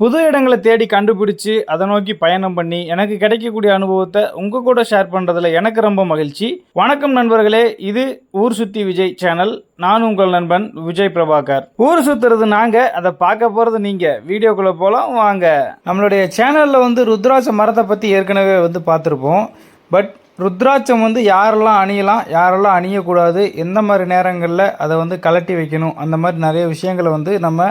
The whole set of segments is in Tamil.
புது இடங்களை தேடி கண்டுபிடிச்சு அதை நோக்கி பயணம் பண்ணி எனக்கு கிடைக்கக்கூடிய அனுபவத்தை உங்க கூட ஷேர் பண்றதுல எனக்கு ரொம்ப மகிழ்ச்சி. வணக்கம் நண்பர்களே இது ஊர் சுத்தி விஜய் சேனல் நான் உங்கள் நண்பன் விஜய் பிரபாகர். ஊர் சுத்துறது நாங்க அதை பார்க்க போறது நீங்க. வீடியோக்குள்ள போலாம் வாங்க. நம்மளுடைய சேனல்ல வந்து ருத்ராட்ச மரத்தை பத்தி ஏற்கனவே வந்து பார்த்துருப்போம். பட் ருத்ராட்சம் வந்து யாரெல்லாம் அணியலாம் யாரெல்லாம் அணியக்கூடாது எந்த மாதிரி நேரங்களில் அதை வந்து கலட்டி வைக்கணும் அந்த மாதிரி நிறைய விஷயங்களை வந்து நம்ம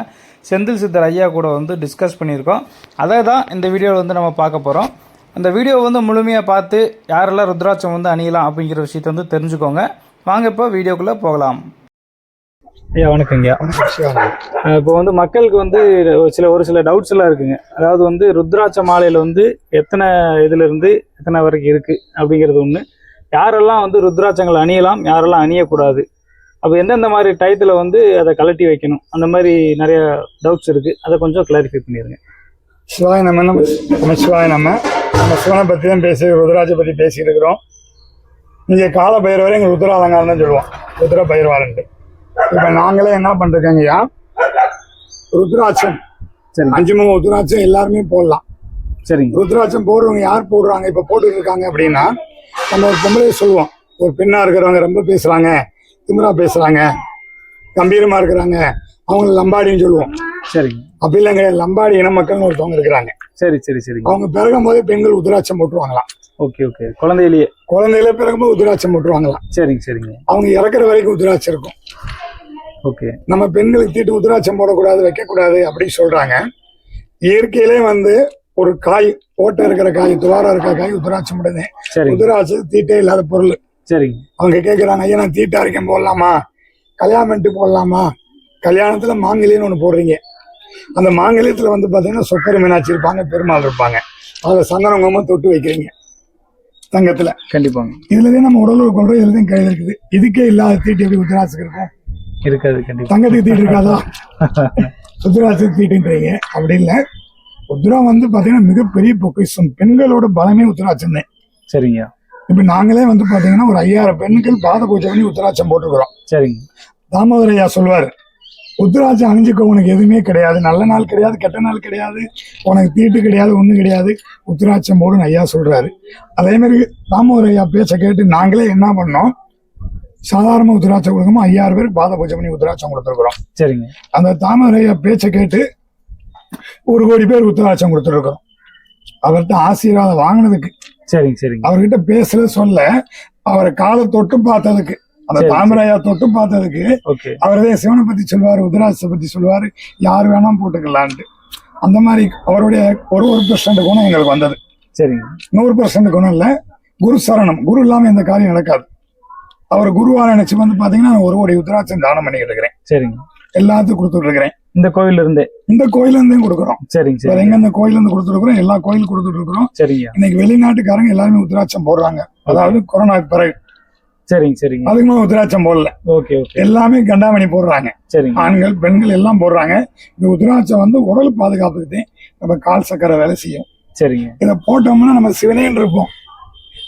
செந்தில் சித்தர் ஐயா கூட வந்து டிஸ்கஸ் பண்ணியிருக்கோம். அதை தான் இந்த வீடியோவில் வந்து நம்ம பார்க்க போகிறோம் அந்த வீடியோ வந்து முழுமையாக பார்த்து யாரெல்லாம் ருத்ராட்சம் வந்து அணியலாம் அப்படிங்கிற விஷயத்தை வந்து தெரிஞ்சுக்கோங்க. வாங்க இப்போ வீடியோக்குள்ளே போகலாம். ஐயா வணக்கங்க இப்போ வந்து மக்களுக்கு வந்து சில ஒரு சில டவுட்ஸ் எல்லாம் இருக்குங்க. அதாவது வந்து ருத்ராட்ச மாலையில் வந்து எத்தனை இதுல இருந்து எத்தனை வரைக்கும் இருக்கு அப்படிங்கிறது ஒன்று யாரெல்லாம் வந்து ருத்ராட்சங்கள் அணியலாம் யாரெல்லாம் அணியக்கூடாது அப்போ எந்தெந்த மாதிரி டயத்தில் வந்து அதை கலட்டி வைக்கணும்? அந்த மாதிரி நிறைய டவுட்ஸ் இருக்கு. அதை கொஞ்சம் கிளாரிஃபை பண்ணிடுங்க. சிவாய நம்ம நம்ம நம்ம சிவாய நம்ம நம்ம சிவனை பற்றி தான் பேசி ருத்ராஜ பற்றி பேசிட்டு இருக்கிறோம். இங்கே கால பயிர்வரை எங்கள் ருத்ர அலங்காரம் தான் சொல்லுவோம். ருத்ர பயிர்வாரன்ட்டு இப்போ நாங்களே என்ன பண்ணிருக்கோங்கய்யா ருத்ராட்சம். சரி. அஞ்சு முக ருத்ராட்சம் எல்லாருமே போடலாம். சரிங்க. ருத்ராட்சம் போடுறவங்க யார் போடுறாங்க? இப்போ போட்டுட்டு இருக்காங்க அப்படின்னா நம்ம ஒரு பொம்பளையை சொல்லுவோம். ஒரு பெண்ணா இருக்கிறவங்க ரொம்ப பேசுறாங்க. திமிரா பேசுறாங்க. கம்பீரமா இருக்கிறாங்க. அவங்க லம்பாடின்னு சொல்லுவோம். சரிங்க அப்படி இல்லைங்க லம்பாடி இன மக்கள்னு ஒருத்தவங்க இருக்கிறாங்க. சரி சரி சரிங்க அவங்க பிறகும் போதே பெண்கள் உதிராட்சம் போட்டுருவாங்களாம். Okay okay. குழந்தையிலேயே. குழந்தையில பிறகும்போது உதிராட்சம் போட்டுருவாங்களாம். சரிங்க சரிங்க. அவங்க இறக்குற வரைக்கும் உதிராட்சம் இருக்கும். ஓகே. நம்ம பெண்களுக்கு தீட்டு உதிராட்சம் போடக்கூடாது வைக்கக்கூடாது அப்படின்னு சொல்றாங்க. இயற்கையிலே வந்து ஒரு காய் ஓட்டை இருக்கிற காய் துவாரம் இருக்கிற காய் உதிராட்சம் உடனே உதிராட்சம் தீட்டே இல்லாத பொருள். சரிங்க. அவங்க கேட்குறாங்க ஐயா நான் தீட்டா இருக்கேன் போடலாமா? கல்யாணம் பண்ணிட்டு போடலாமா? கல்யாணத்துல மாங்கல்யம்னு ஒன்று போடுறீங்க. அந்த மாங்கல்யத்துல வந்து பாத்தீங்கன்னா சொக்கர மீனாட்சி இருப்பாங்க பெருமாள் இருப்பாங்க. அதில் சந்தன குங்குமம் தொட்டு வைக்கிறீங்க தங்கத்துல. கண்டிப்பாங்க. இதுலதான் நம்ம உடல் கொள்றோம் இதுலதான் கையில் இருக்குது. இதுக்கே இல்லாத தீட்டு எப்படி உத்தராசுக்கு இருக்கும்? இருக்காது கண்டிப்பா. தங்கத்துக்கு தீட்டு இருக்காதா? உத்தராசுக்கு தீட்டுன்றீங்க. அப்படி இல்லை. உத்ரா வந்து பாத்தீங்கன்னா மிகப்பெரிய பொக்கிஷம். பெண்களோட பலமே உத்தராட்சம் தான் சரிங்க. இப்ப நாங்களே வந்து பாத்தீங்கன்னா ஒரு ஐயாயிரம் பெண்கள் பாத பூஜை பண்ணி உத்தராட்சம் போட்டுக்கிறோம் சரிங்க. தாமோதர ஐயா சொல்வார் உத்தராட்சம் அணிஞ்சுக்க உனக்கு எதுவுமே கிடையாது. நல்ல நாள் கிடையாது கெட்ட நாள் கிடையாது. உனக்கு தீட்டு கிடையாது ஒன்றும் கிடையாது. உத்தராட்சம் போடுன்னு ஐயா சொல்றாரு. அதே மாதிரி தாமோதர ஐயா பேச்சை கேட்டு நாங்களே என்ன பண்ணோம்? சாதாரண உத்தராட்சம் கொடுக்காம ஐயாயிரம் பேர் பாத பூஜை பண்ணி உத்தராட்சம் கொடுத்துருக்குறோம். சரிங்க. அந்த தாமோதர ஐயா பேச்சை கேட்டு ஒரு கோடி பேர் உத்தராட்சம் கொடுத்துருக்குறோம். அவர்கிட்ட ஆசீர்வாதம் வாங்கினதுக்கு சரிங்க சரிங்க. அவர்கிட்ட பேசல சொல்ல. அவரை காலை தொட்டு பார்த்ததுக்கு அந்த. தாமரையா தொட்டு பார்த்ததுக்கு அவரதே சிவனை பத்தி சொல்லுவாரு உதராசை பத்தி சொல்லுவாரு யார் வேணாம் போட்டுக்கலான்ட்டு. அந்த மாதிரி அவருடைய ஒரு ஒரு பெர்சன்ட் குணம் எங்களுக்கு வந்தது. சரிங்க. நூறு பெர்சன்ட் குணம் இல்ல குரு சரணம். குரு இல்லாம எந்த காரியம் நடக்காது. அவர் குருவா நினைச்சு வந்து பாத்தீங்கன்னா ஒரு கோடி உத்தராட்சம் தானம் பண்ணிக்கிட்டு இருக்கிறேன். சரிங்க. எல்லாத்துக்கும் கொடுத்துட்டு இருக்கிறேன் இந்த கோயில்ல இருந்தே இந்த கோயில இருந்தே கொடுக்குறோம். சரிங்க சரிங்க. எங்க இந்த கோயில இருந்து கொடுத்துருக்குறோம் எல்லா கோயிலும் கொடுத்துட்டு இருக்கிறோம் சரிங்க. இன்னைக்கு வெளிநாட்டுக்காரங்க எல்லாருமே உத்தராட்சம் போடுறாங்க. அதாவது கொரோனாக்கு பிறகு. சரிங்க சரிங்க. அதுக்கு மேல உத்தராட்சம் போடல. Okay okay. எல்லாமே கண்டாமணி போடுறாங்க. சரிங்க. ஆண்கள் பெண்கள் எல்லாம் போடுறாங்க. இந்த உதிராட்சம் வந்து உடல் பாதுகாப்புக்கு நம்ம கால் சக்கரை வேலை செய்யும். சரிங்க. இதை போட்டோம்னா நம்ம சிவனேன்னு இருப்போம்.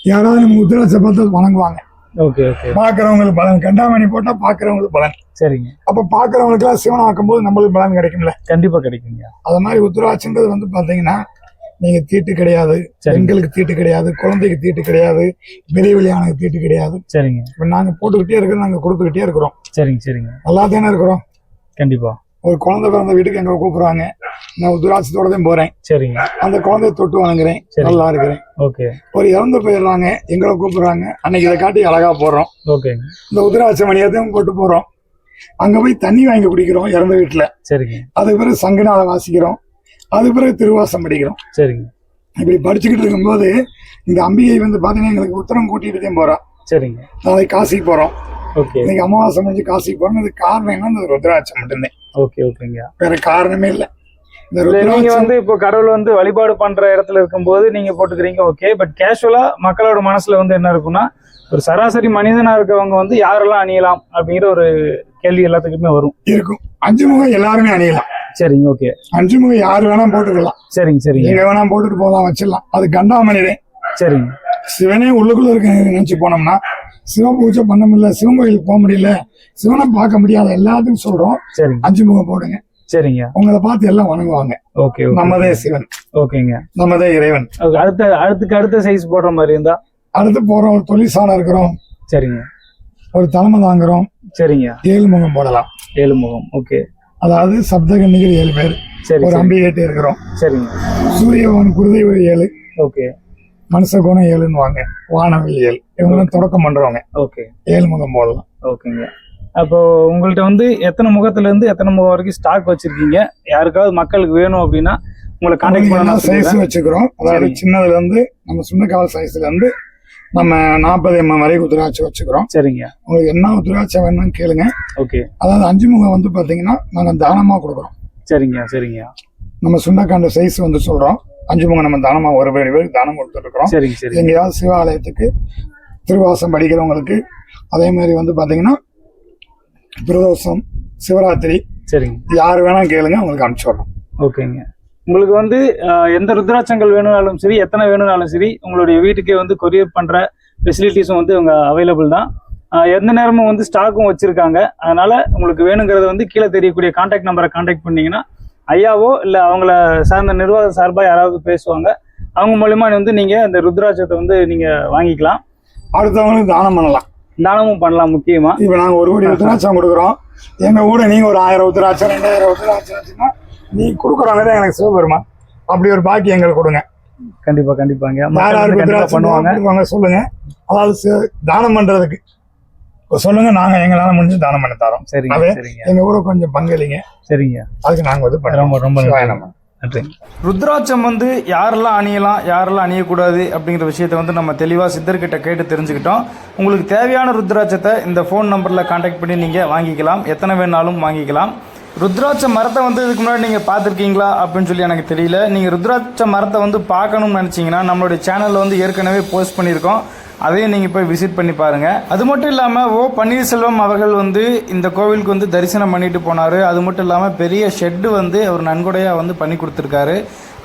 யாராவது நம்ம உதிராட்சம் பார்த்து வணங்குவாங்க. பாக்குறவங்களுக்கு பலன். கண்டாமணி போட்டா பாக்குறவங்களுக்கு பலன். சரிங்க. அப்ப பாக்குறவங்களுக்கு எல்லாம் சிவனை ஆக்கும்போது நம்மளுக்கு பலன் கிடைக்கும்ல? கண்டிப்பா கிடைக்குங்க. அது மாதிரி உத்திராட்சன்றது வந்து பாத்தீங்கன்னா நீங்க தீட்டு கிடையாது பெண்களுக்கு தீட்டு கிடையாது குழந்தைக்கு தீட்டு கிடையாது பெரிய வெளியானுக்கு தீட்டு கிடையாது. சரிங்க. இப்ப நாங்க போட்டுக்கிட்டே இருக்கிறோம் நாங்க கொடுத்துக்கிட்டே இருக்கிறோம். சரிங்க சரிங்க. நல்லா தானே இருக்கிறோம்? கண்டிப்பா. ஒரு குழந்தை பிறந்த வீட்டுக்கு எங்க கூப்பிடுறாங்க. நான் உத்திராட்சத்தோட தான் போறேன். சரிங்க. அந்த குழந்தைய தொட்டு வணங்குறேன். நல்லா இருக்கிறேன். ஓகே. ஒரு இறந்து போயிடுறாங்க. எங்களை கூப்பிடுறாங்க. அன்னைக்கு இதை காட்டி அழகா போடுறோம். ஓகேங்க. இந்த உதிராட்ச மணியத்தையும் போட்டு போறோம் அங்க போய் தண்ணி வாங்கி குடிக்கிறோம் இறந்த வீட்டுல. சரிங்க. அதுக்கு பிறகு சங்கநாத வாசிக்கிறோம். அதுக்கு பிறகு திருவாசம் படிக்கிறோம். சரிங்க. இப்படி படிச்சுக்கிட்டு இருக்கும்போது இந்த அம்பிகை வந்து பாத்தீங்கன்னா எங்களுக்கு உத்தரம் கூட்டிட்டு தான் போறோம் சரிங்க. நாளைக்கு காசிக்கு போறோம். ஓகே இன்னைக்கு அமாவாசை முடிஞ்சு காசிக்கு போறோம் இதுக்கு காரணம் என்ன இந்த ருத்ராட்சம் மட்டும்தான். ஓகே ஓகேங்க வேற காரணமே இல்லை. நீங்க வந்து இப்போ கடவுள் வந்து வழிபாடு பண்ற இடத்துல இருக்கும்போது நீங்க போட்டுக்கிறீங்க ஓகே பட் கேஷுவலா மக்களோட மனசுல வந்து என்ன இருக்கும்னா ஒரு சராசரி மனிதனா இருக்கவங்க வந்து யாரெல்லாம் அணியலாம் அப்படிங்கிற ஒரு கேள்வி எல்லாத்துக்குமே வரும். இருக்கும். அஞ்சு முகம் எல்லாருமே அணியலாம். சரிங்க ஓகே அஞ்சு முகம் யார் வேணா போட்டுக்கலாம். சரிங்க சரிங்க. எங்க வேணா போட்டுட்டு போகலாம் வச்சிடலாம். அது கண்டாமணிதே சரிங்க. சிவனே உள்ளுக்குள்ள இருக்க நினைச்சு போனோம்னா சிவ பூஜை பண்ண முடியல சிவன் கோயிலுக்கு போக முடியல சிவனை பார்க்க முடியாத எல்லாத்துக்கும் சொல்றோம். சரிங்க. அஞ்சு முகம் போடுங்க. சரிங்க. உங்களை பார்த்து எல்லாம் வணங்குவாங்க. ஓகே நம்மதே சிவன். ஓகேங்க. நம்மதே இறைவன். அடுத்த அடுத்துக்கு அடுத்த சைஸ் போடுற மாதிரி இருந்தா? அடுத்து போறோம் ஒரு தொழிற்சாலை இருக்கிறோம். சரிங்க. ஒரு தலைமை தாங்குறோம். சரிங்க. ஏழு முகம் போடலாம். ஏழு முகம் ஓகே. அதாவது சப்தகன்னிகள் ஏழு பேர். ஒரு அம்பிகைட்டு இருக்கிறோம். சரிங்க. சூரியபவன் குருதை ஒரு ஏழு. ஓகே. மனுஷ குணம் ஏழுன்னு வாங்க. வானவில் ஏழு. இவங்களும் தொடக்கம் பண்றவங்க. ஓகே ஏழு முகம் போடலாம் ஓகேங்க அப்போ உங்கள்ட்ட வந்து எத்தனை முகத்துல இருந்து எத்தனை முகம் வரைக்கும் ஸ்டாக் வச்சிருக்கீங்க? யாருக்காவது மக்களுக்கு வேணும் அப்படின்னா உங்களை கான்டாக்ட் எல்லாம் சைஸ் பண்ணலாம் வச்சுக்கிறோம். அதாவது. சின்னதுல இருந்து நம்ம சுண்ணக்கால் சைஸ்ல இருந்து நம்ம நாற்பது எம்எம் வரை உத்திராட்சி வச்சுக்கிறோம். சரிங்க. உங்களுக்கு என்ன உத்திராட்சம் வேணும்னு கேளுங்க. ஓகே அதாவது அஞ்சு முகம் வந்து பாத்தீங்கன்னா நாங்க தானமா கொடுக்குறோம். சரிங்க சரிங்க. நம்ம சுண்டக்காண்ட சைஸ் வந்து சொல்றோம். அஞ்சு முகம் நம்ம தானமா ஒரு பேர் பேருக்கு தானம் கொடுத்துட்டு இருக்கிறோம் சரிங்க சரிங்க. எங்கேயாவது சிவாலயத்துக்கு திருவாசம் படிக்கிறவங்களுக்கு அதே மாதிரி வந்து பாத்தீங்கன்னா பிரதோஷம் சிவராத்திரி சரிங்க. யார் வேணா கேளுங்க உங்களுக்கு அனுப்பிச்சு விடுறோம். ஓகேங்க. உங்களுக்கு வந்து எந்த ருத்ராட்சங்கள் வேணும்னாலும் சரி எத்தனை வேணும்னாலும் சரி உங்களுடைய வீட்டுக்கே வந்து கொரியர் பண்ற ஃபெசிலிட்டிஸும் வந்து அவங்க அவைலபிள் தான். எந்த நேரமும் வந்து ஸ்டாக்கும் வச்சிருக்காங்க. அதனால உங்களுக்கு வேணுங்கிறத வந்து கீழே தெரியக்கூடிய கான்டாக்ட் நம்பரை கான்டாக்ட் பண்ணீங்கன்னா ஐயாவோ இல்லை அவங்கள சார்ந்த நிர்வாக சார்பாக யாராவது பேசுவாங்க அவங்க மூலியமா வந்து நீங்க இந்த ருத்ராட்சத்தை வந்து நீங்க வாங்கிக்கலாம். அடுத்தவங்களுக்கு தானம் பண்ணலாம். தானமும் பண்ணலாம் முக்கியமா. இப்ப நாங்க ஒரு கோடி உத்தராட்சம் கொடுக்குறோம். எங்க கூட நீங்க ஒரு ஆயிரம் உத்தராட்சம் ரெண்டாயிரம் ஆச்சுன்னா நீ கொடுக்குறவங்க தான் எனக்கு சிவபெருமான். அப்படி ஒரு பாக்கி எங்களுக்கு கொடுங்க. கண்டிப்பா கண்டிப்பாங்க. யார் உத்தராட்சம் பண்ணுவாங்க. சொல்லுங்க. அதாவது தானம் பண்றதுக்கு. இப்ப சொல்லுங்க நாங்க எங்களால முடிஞ்சு தானம் பண்ணி தரோம். சரிங்க சரிங்க. எங்க கூட கொஞ்சம் பங்களிங்க. சரிங்க. அதுக்கு நாங்க வந்து ரொம்ப ரொம்ப. நன்றி. ருத்ராட்சம் வந்து யாரெல்லாம் அணியலாம் யாரெல்லாம் அணியக்கூடாது அப்படிங்கிற விஷயத்தை வந்து நம்ம தெளிவாக சித்தர்கிட்ட கேட்டு தெரிஞ்சுக்கிட்டோம். உங்களுக்கு தேவையான ருத்ராட்சத்தை இந்த ஃபோன் நம்பரில் காண்டாக்ட் பண்ணி நீங்கள் வாங்கிக்கலாம். எத்தனை வேணாலும் வாங்கிக்கலாம். ருத்ராட்ச மரத்தை வந்து இதுக்கு முன்னாடி நீங்கள் பார்த்துருக்கீங்களா அப்படின்னு சொல்லி எனக்கு தெரியல. நீங்கள் ருத்ராட்ச மரத்தை வந்து பார்க்கணும்னு நினச்சிங்கன்னா நம்மளுடைய சேனலில் வந்து ஏற்கனவே போஸ்ட் பண்ணியிருக்கோம். அதையும் நீங்கள் போய் விசிட் பண்ணி பாருங்கள் அது மட்டும் இல்லாமல் ஓ பன்னீர்செல்வம் அவர்கள் வந்து இந்த கோவிலுக்கு வந்து தரிசனம் பண்ணிட்டு போனார். அது மட்டும் இல்லாமல் பெரிய ஷெட்டு வந்து அவர் நன்கொடையாக வந்து பண்ணி கொடுத்துருக்காரு.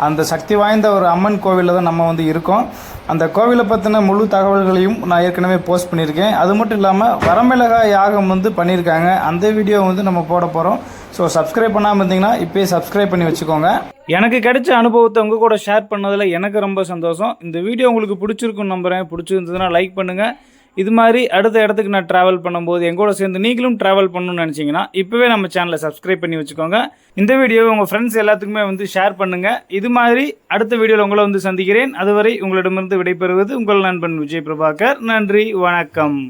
அந்த சக்தி வாய்ந்த ஒரு அம்மன் கோவிலில் தான் நம்ம வந்து இருக்கோம். அந்த கோவிலை பற்றின முழு தகவல்களையும் நான் ஏற்கனவே போஸ்ட் பண்ணியிருக்கேன். அது மட்டும் இல்லாமல் வரமிளகா யாகம் வந்து பண்ணியிருக்காங்க. அந்த வீடியோ வந்து நம்ம போட போகிறோம் ஸோ சப்ஸ்கிரைப் பண்ணாமல் இருந்தீங்கன்னா இப்போயே சப்ஸ்கிரைப் பண்ணி வச்சுக்கோங்க. எனக்கு கிடைச்ச அனுபவத்தை உங்கள் கூட ஷேர் பண்ணதில் எனக்கு ரொம்ப சந்தோஷம். இந்த வீடியோ உங்களுக்கு பிடிச்சிருக்குன்னு நம்புகிறேன் பிடிச்சிருந்ததுன்னா லைக் பண்ணுங்கள் இது மாதிரி அடுத்த இடத்துக்கு நான் ட்ராவல் பண்ணும்போது எங்கூட சேர்ந்து நீங்களும் ட்ராவல் பண்ணணும்னு நினச்சிங்கன்னா இப்போவே நம்ம சேனலை சப்ஸ்கிரைப் பண்ணி வச்சுக்கோங்க. இந்த வீடியோவை உங்கள் ஃப்ரெண்ட்ஸ் எல்லாத்துக்குமே வந்து ஷேர் பண்ணுங்கள் இது மாதிரி அடுத்த வீடியோவில் உங்களை வந்து சந்திக்கிறேன். அதுவரை உங்களிடமிருந்து விடைபெறுவது உங்கள் நண்பன் விஜய் பிரபாகர். நன்றி வணக்கம்.